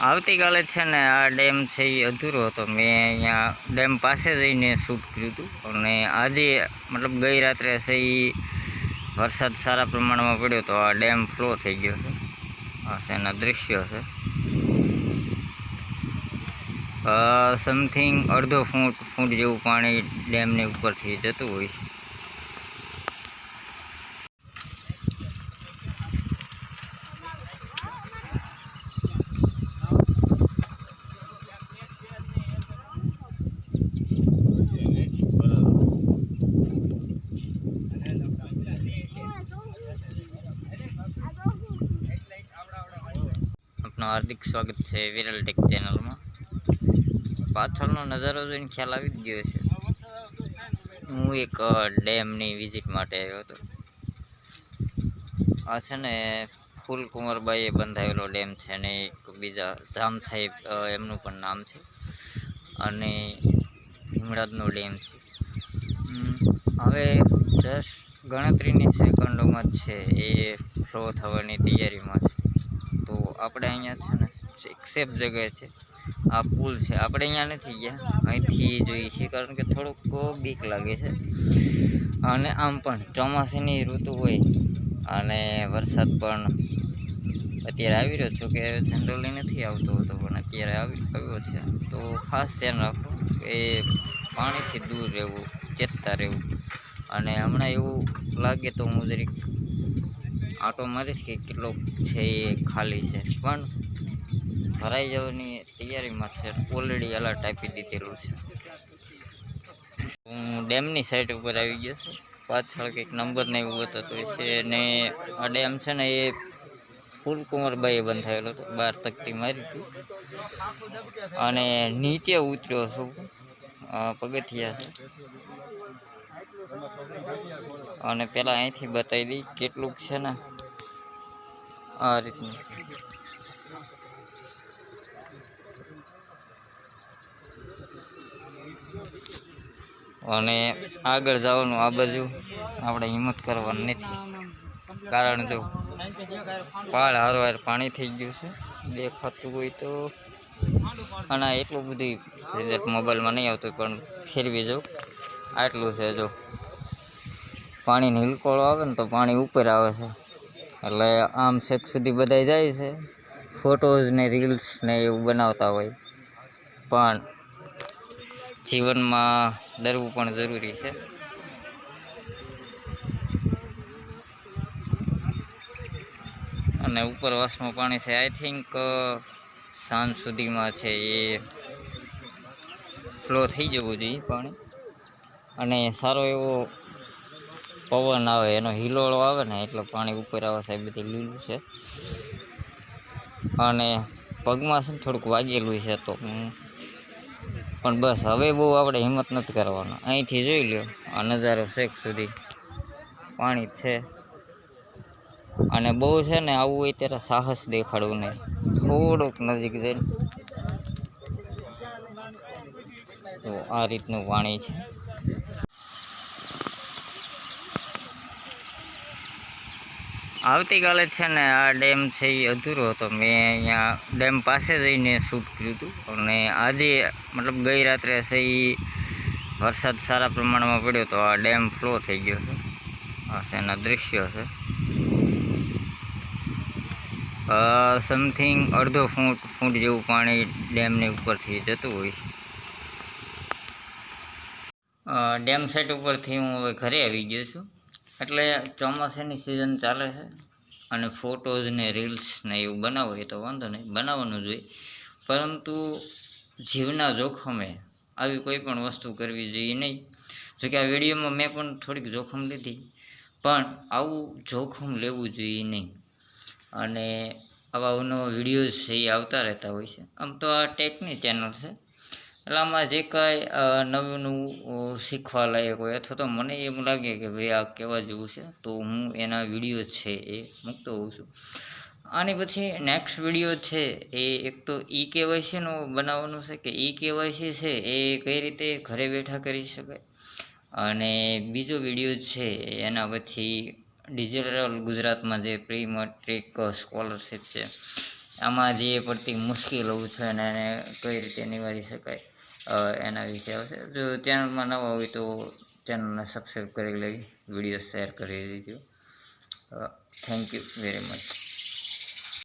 આવતીકાલે છે ને આ ડેમ છે એ અધૂરો હતો. મેં અહીંયા ડેમ પાસે જઈને શૂટ કર્યું હતું. અને આજે મતલબ ગઈ રાત્રે છે એ વરસાદ સારા પ્રમાણમાં પડ્યો તો આ ડેમ ફ્લો થઈ ગયો છે. આ એના દૃશ્યો છે. સમથિંગ અડધો ફૂટ ફૂટ જેવું પાણી ડેમની ઉપરથી જતું હોય છે. હાર્દિક સ્વાગત છે વિરલ ટેક ચેનલમાં. પાછળનો નજારો જોઈને ખ્યાલ આવી જ ગયો છે. હું એક ડેમની વિઝિટ માટે આવ્યો હતો. આ છે ને ફૂલકુંવરબાઈએ બંધાયેલો ડેમ છે ને એક બીજા જામ સાહેબ એમનું પણ નામ છે. અને હિમરાજનો ડેમ છે. હવે જસ્ટ ગણતરીની સેકન્ડોમાં જ છે એ ફ્લો થવાની તૈયારીમાં છે. તો આપણે અહીંયા છે ને સેફ જગ્યાએ છે. આ પુલ છે. આપણે અહીંયા નથી ગયા. અહીંથી જોઈએ છીએ કારણ કે થોડુંક બીક લાગે છે. અને આમ પણ ચોમાસાની ઋતુ હોય અને વરસાદ પણ અત્યારે આવી રહ્યો છો કે જનરલી નથી આવતો હતો, પણ અત્યારે આવી આવ્યો છે. તો ખાસ ધ્યાન રાખો કે પાણીથી દૂર રહેવું, ચેતતા રહેવું. અને હમણાં એવું લાગે તો હું જરીક આટો મારીશ કે કેટલો છે એ ખાલી છે. પણ ભરાઈ જવાની તૈયારીમાં છે. ઓલરેડી એલર્ટ આપી દીધેલું છે. હું ડેમની સાઈડ ઉપર આવી ગયો છું. પાછળ કંઈક નંબર ને એવું બતાતું છે અને આ ડેમ છે ને એ ફૂલકુંવરબાઈએ બંધાયેલો હતો. બાર તકતી મારી હતી. અને નીચે ઉતર્યો છું. પગથિયા છે. અને પેલા અહીંથી બતાવી દઈ કેટલુંક છે ને આ રીતનું. અને આગળ જવાનું આ બાજુ. આપણે હિંમત કરવાની નથી. કારણ જો પાળ હારવાર પાણી થઈ ગયું છે. દેખાતું હોય તો. અને એટલું બધું રિઝલ્ટ મોબાઈલમાં નહીં આવતું પણ ફેરવી જાઉં. આટલું છે જો. પાણીની હિલકોળો આવે ને તો પાણી ઉપર આવે છે. એટલે આમ શેક સુધી બધા જાય છે. ફોટોઝ ને રીલ્સ ને એવું બનાવતા હોય. પણ જીવનમાં ડરવું પણ જરૂરી છે. અને ઉપરવાસમાં પાણી છે આઈ થિંક સાંજ સુધીમાં છે એ ફ્લો થઈ જવું જોઈએ પાણી. અને સારો એવો પવન આવે, એનો હિલોળો આવે ને એટલે પાણી ઉપર આવે સાહેબ, બધી લીલું છે. અને પગમાં છે થોડુંક વાગેલું છે તો પણ બસ હવે બહુ આપણે હિંમત નથી કરવાનો. અહીંથી જોઈ લ્યો, આ નજારો શેક સુધી પાણી છે. અને બહુ છે ને આવું હોય ત્યારે સાહસ દેખાડવું નહીં. થોડુંક નજીક જઈને. તો આ રીતનું પાણી છે. આવતીકાલે છે ને આ ડેમ છે એ અધૂરો હતો. મેં અહીંયા ડેમ પાસે જઈને શૂટ કર્યું હતું. અને આજે મતલબ ગઈ રાત્રે છે એ વરસાદ સારા પ્રમાણમાં પડ્યો તો આ ડેમ ફ્લો થઈ ગયો છે. આ એના દૃશ્યો છે. સમથિંગ અડધો ફૂટ ફૂટ જેવું પાણી ડેમની ઉપરથી જતું હોય છે. ડેમ સેટ ઉપરથી હું હવે ઘરે આવી ગયો છું. એટલે ચોમાસાની સિઝન ચાલે છે. અને ફોટોઝ ને રીલ્સ ને એવું બનાવવું એ તો વાંધો નહીં, બનાવવાનું જોઈએ પરંતુ જીવના જોખમે આવી કોઈ પણ વસ્તુ કરવી જોઈએ નહીં. જોકે આ વિડીયોમાં મેં પણ થોડીક જોખમ લીધી, પણ આવું જોખમ લેવું જોઈએ નહીં. અને આવા નવા વિડીયોઝ છે એ આવતા રહેતા હોય છે. આમ તો આ ટેકની ચેનલ છે. એટલે આમાં જે કાંઈ નવું નવું શીખવા લાયક હોય અથવા તો મને એમ લાગે કે ભાઈ આ કેવા જેવું છે, તો હું એના વીડિયો છે એ મૂકતો હોઉં છું. આની પછી નેક્સ્ટ વીડિયો છે એ એક તો ઈ કેવાયસીનો બનાવવાનું છે કે ઈ કેવાયસી છે એ કઈ રીતે ઘરે બેઠા કરી શકાય? અને બીજો વીડિયો છે એના પછી ડિજિટલ ગુજરાતમાં જે પ્રી મેટ્રિક સ્કોલરશિપ છે આમાં જે પડતી મુશ્કેલો છે અને એને કઈ રીતે નિવારી શકાય એના વિશે આવશે. જો ચેનલમાં નવા હોય તો ચેનલને સબસ્ક્રાઈબ કરી લેવી, વીડિયો શેર કરી દેજો. Thank you very much.